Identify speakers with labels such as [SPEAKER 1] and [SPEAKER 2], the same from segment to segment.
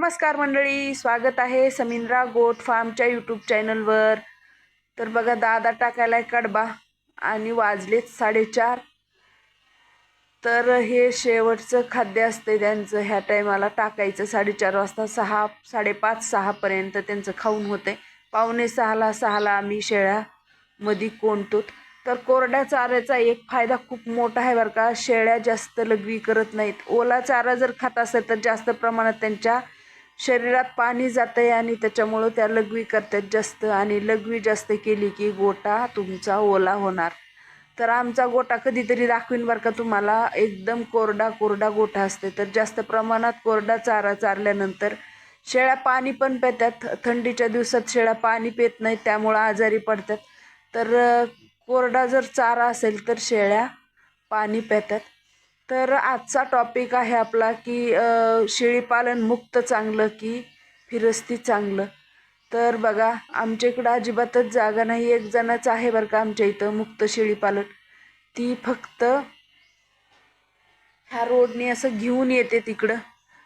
[SPEAKER 1] नमस्कार मंडळी स्वागत आहे समिंद्रा गोट फार्मच्या यूट्यूब चॅनलवर. तर बघा दादा टाकायला कडबा आणि वाजलेत साडेचार. तर हे शेवटचं खाद्य असते त्यांचं. ह्या टायमाला टाकायचं साडेचार वाजता सहा साडेपाच सहापर्यंत त्यांचं खाऊन होते पावणे सहाला सहाला आम्ही शेळ्या मध्ये कोणतो तर कोरड्या चाऱ्याचा एक फायदा खूप मोठा आहे बरं का. शेळ्या जास्त लघवी करत नाहीत. ओला चारा जर खात असेल तर जास्त प्रमाणात त्यांच्या शरीरात पाणी जातं आहे आणि त्याच्यामुळं त्या लघवी करतात जास्त आणि लघवी जास्त केली की गोटा तुमचा ओला होणार. तर आमचा गोटा कधीतरी दाखवीन बरं का तुम्हाला. एकदम कोरडा कोरडा गोठा असते. तर जास्त प्रमाणात कोरडा चारा चारल्यानंतर शेळ्या पाणी पण पितात. थंडीच्या दिवसात शेळ्या पाणी पित नाहीत त्यामुळं आजारी पडतात. तर कोरडा जर चारा असेल तर शेळ्या पाणी पितात. तर आजचा टॉपिक आहे आपला की शेळीपालन मुक्त चांगलं की फिरस्ती चांगलं? तर बघा आमच्या इकडं अजिबातच जागा नाही. एक जणाच आहे बरं का आमच्या इथं मुक्त शेळीपालन. ती फक्त ह्या रोडने असं घेऊन येते तिकडं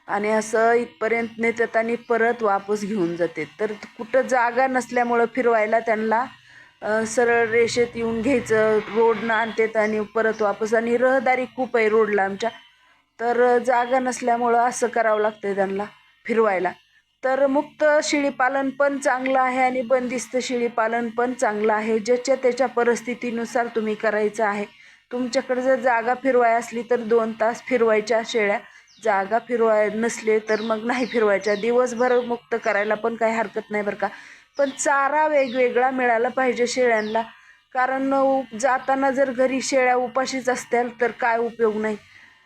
[SPEAKER 1] आणि असं इथपर्यंत नेतात आणि परत वापस घेऊन जाते. तर कुठं जागा नसल्यामुळं फिरवायला त्यांना सरळ रेषेत येऊन घ्यायचं रोडनं आणतात आणि परत वापस. आणि रहदारी खूप आहे रोडला आमच्या. तर जागा नसल्यामुळं असं करावं लागतं त्यांना फिरवायला. तर मुक्त शेळीपालन पण चांगलं आहे आणि बंदिस्त शेळीपालन पण चांगलं आहे. ज्याच्या त्याच्या परिस्थितीनुसार तुम्ही करायचं आहे. तुमच्याकडे जर जागा फिरवाय असली तर दोन तास फिरवायच्या शेळ्या. जागा फिरवाय नसले तर मग नाही फिरवायच्या. दिवसभर मुक्त करायला पण काही हरकत नाही बरं का. पण चारा वेगवेगळा मिळाला पाहिजे शेळ्यांना. कारण जाताना जर घरी शेळ्या उपाशीच असतील तर काय उपयोग नाही.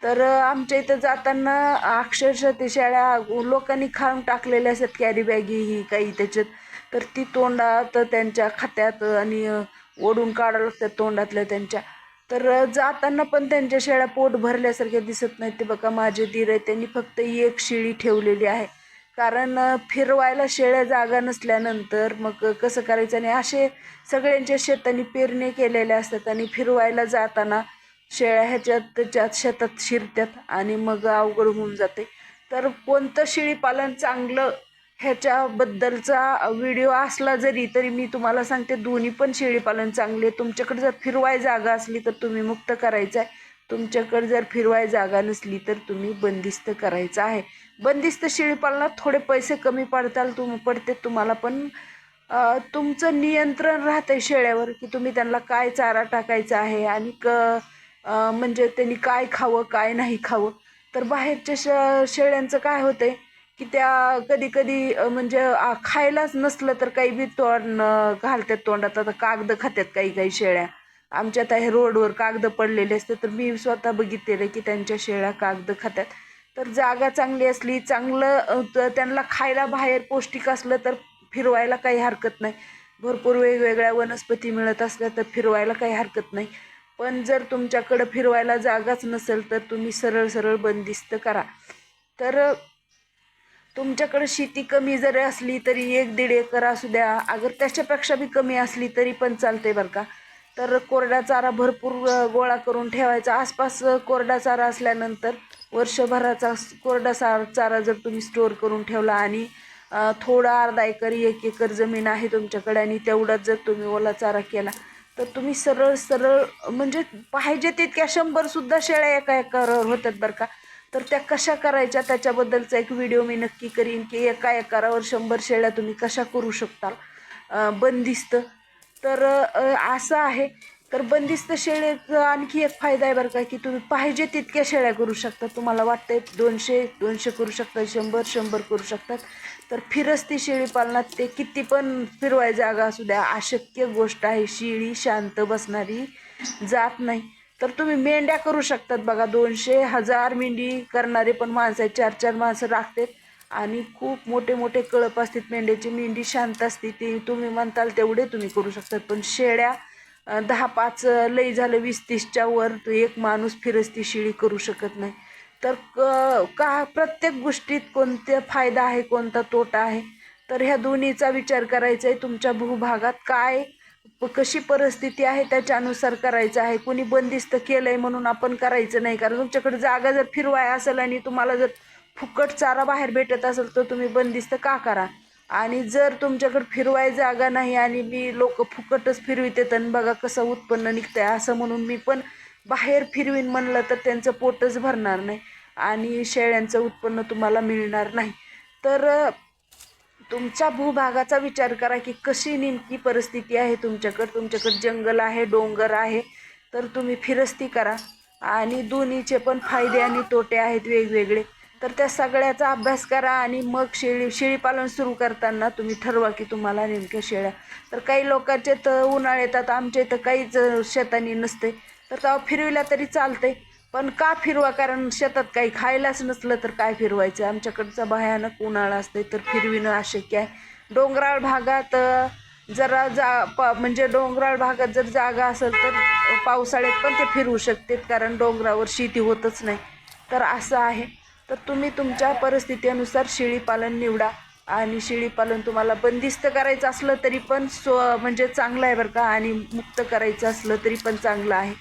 [SPEAKER 1] तर आमच्या इथं जाताना अक्षरशः ते शेळ्या लोकांनी खाऊन टाकलेल्या असतात कॅरी बॅगी ही काही त्याच्यात. तर ती तोंडात त्यांच्या खात्यात आणि ओढून काढावं लागतात तोंडातल्या त्यांच्या. तर जाताना पण त्यांच्या शेळ्या पोट भरल्यासारख्या दिसत नाहीत. ते बघा माझे दीर आहे त्यांनी फक्त एक शेळी ठेवलेली आहे. कारण फिरवायला शेळ्या जागा नसल्यानंतर मग कसं करायचं? आणि असे सगळ्यांच्या शेतांनी पेरणी केलेल्या असतात आणि फिरवायला जाताना शेळ्या ह्याच्यात त्याच्यात शेतात शिरतात आणि मग अवघड होऊन जाते. तर कोणतं शेळीपालन चांगलं ह्याच्याबद्दलचा व्हिडिओ असला जरी तरी मी तुम्हाला सांगते दोन्ही पण शेळीपालन चांगले तुमच्याकडे जर फिरवाय जागा असली तर तुम्ही मुक्त करायचं आहे. तुमच्याकडे जर फिरवाय जागा नसली तर तुम्ही बंदिस्त करायचं आहे. बंदिस्त शेळीपालनात थोडे पैसे कमी पडताल तुम पडते तुम्हाला पण तुमचं नियंत्रण राहतंय शेळ्यावर की तुम्ही त्यांना काय चारा टाकायचा आहे आणि क म्हणजे त्यांनी काय खावं काय नाही खावं. तर बाहेरच्या श शेळ्यांचं काय होतं आहे की त्या कधी कधी म्हणजे खायलाच नसलं तर काही बी तोंड घालतात तोंडात. आता कागद खातात काही काही शेळ्या. आमच्या आता हे रोडवर कागद पडलेले असते तर मी स्वतः बघितलेलं की त्यांच्या शेळ्या कागद खातात तर जागा चांगली असली चांगलं त्यांना खायला बाहेर पौष्टिक असलं तर फिरवायला काही हरकत नाही. भरपूर वेगवेगळ्या वनस्पती मिळत असल्या तर फिरवायला काही हरकत नाही. पण जर तुमच्याकडं फिरवायला जागाच नसेल तर तुम्ही सरळ सरळ बंदिस्त करा. तर तुमच्याकडं शेती कमी जरी असली तरी एक दीड एकर असू द्या अगर त्याच्यापेक्षा बी कमी असली तरी पण चालते बरं का. तर कोरडा चारा भरपूर गोळा करून ठेवायचा. आसपास कोरडा चारा असल्यानंतर वर्षभराचा कोरडा सा चारा जर तुम्ही स्टोअर करून ठेवला आणि थोडा अर्धा एकर एक एकर जमीन आहे तुमच्याकडे आणि तेवढाच जर तुम्ही ओला चारा केला तर तुम्ही सरळ सरळ म्हणजे पाहिजे तितक्या शंभरसुद्धा शेळ्या एका एकरावर होतात बरं का. तर त्या कशा करायच्या त्याच्याबद्दलचा एक व्हिडिओ मी नक्की करीन की एका एकरावर शंभर शेळ्या तुम्ही कशा करू शकता बंदिस्त. तर असं आहे. तर बंदिस्त शेळ्याचा आणखी एक फायदा आहे बरं का की तुम्ही पाहिजे तितक्या शेळ्या करू शकता. तुम्हाला वाटतंय दोनशे दोनशे करू शकता शंभर शंभर करू शकतात. तर फिरस्ती शेळी पालनात ते किती पण फिरवाय जागा असू द्या अशक्य गोष्ट आहे शेळी शांत बसणारी जात नाही. तर तुम्ही मेंढ्या करू शकतात बघा दोनशे हजार मेंढी करणारे पण माणसं आहेत चार चार माणसं राखतात. आणि खूप मोठे मोठे कळप असतात मेंढ्याची मेंढी शांत असते ती तुम्ही म्हणताल तेवढे तुम्ही करू शकतात. पण शेळ्या दहा पाच लई झालं वीस तीसच्या वर तो एक माणूस फिरस्ती शिळी करू शकत नाही. तर क का प्रत्येक गोष्टीत कोणते फायदा आहे कोणता तोटा आहे? तर ह्या दोन्हीचा विचार करायचा आहे तुमच्या भूभागात काय कशी परिस्थिती आहे त्याच्यानुसार करायचं आहे. कोणी बंदिस्त केलं आहे म्हणून आपण करायचं नाही. कारण तुमच्याकडे जागा जर फिरवाय असेल आणि तुम्हाला जर फुकट चारा बाहेर भेटत असेल तर तुम्ही बंदिस्त का करा? आणि जर तुमच्याकडे फिरवाय जागा नाही आणि मी लोक फुकटच फिरविते आणि बघा कसं उत्पन्न निघतंय असं म्हणून मी पण बाहेर फिरवीन म्हणलं तर त्यांचं पोटच भरणार नाही आणि शेळ्यांचं उत्पन्न तुम्हाला मिळणार नाही. तर तुमच्या भूभागाचा विचार करा की कशी नेमकी परिस्थिती आहे तुमच्याकडं. तुमच्याकडं जंगल आहे डोंगर आहे तर तुम्ही फिरस्ती करा. आणि दोन्हीचे पण फायदे आणि तोटे आहेत वेगवेगळे. तर त्या सगळ्याचा अभ्यास करा आणि मग शेळी शेळीपालन सुरू करताना तुम्ही ठरवा की तुम्हाला नेमक्या शेळ्या. तर काही लोकांचे तर उन्हाळे येतात आमच्या इथं काहीच शेतानी नसते. तर तेव्हा फिरविला तरी चालते पण का फिरवा? कारण शेतात काही खायलाच नसलं तर काय फिरवायचं? आमच्याकडचा भयानक उन्हाळा असते तर फिरविणं अशक्य आहे. डोंगराळ भागात जरा जा प म्हणजे डोंगराळ भागात जर जागा असेल तर पावसाळ्यात पण ते फिरवू शकतात. कारण डोंगरावर शेती होतच नाही. तर असं आहे. तर तुम्ही तुमच्या परिस्थितीनुसार शेळीपालन निवडा. आणि शेळीपालन तुम्हाला बंदिस्त करायचं असलं तरी पण स्व म्हणजे चांगलं आहे बरं का आणि मुक्त करायचं असलं तरी पण चांगलं आहे.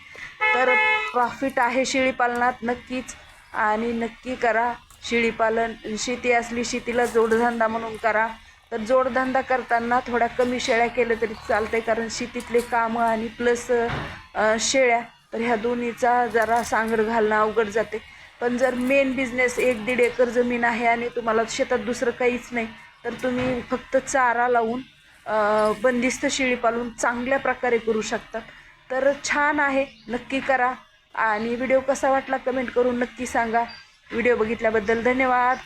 [SPEAKER 1] तर प्रॉफिट आहे शेळीपालनात नक्कीच आणि नक्की करा. शेळीपालन शेती असली शेतीला जोडधंदा म्हणून करा. तर जोडधंदा करताना थोड्या कमी शेळ्या केलं तरी चालते कारण शेतीतले कामं आणि प्लस शेळ्या तर ह्या दोन्हीचा जरा सांगड घालणं अवघड जाते. पण जर मेन बिझनेस एक दीड एकर जमीन आहे आणि तुम्हाला शेतात दुसरं काहीच नाही तर तुम्ही फक्त चारा लावून बंदिस्त शेळी पालून चांगल्या प्रकारे करू शकता. तर छान आहे नक्की करा. आणि व्हिडिओ कसा वाटला कमेंट करून नक्की सांगा. व्हिडिओ बघितल्याबद्दल धन्यवाद.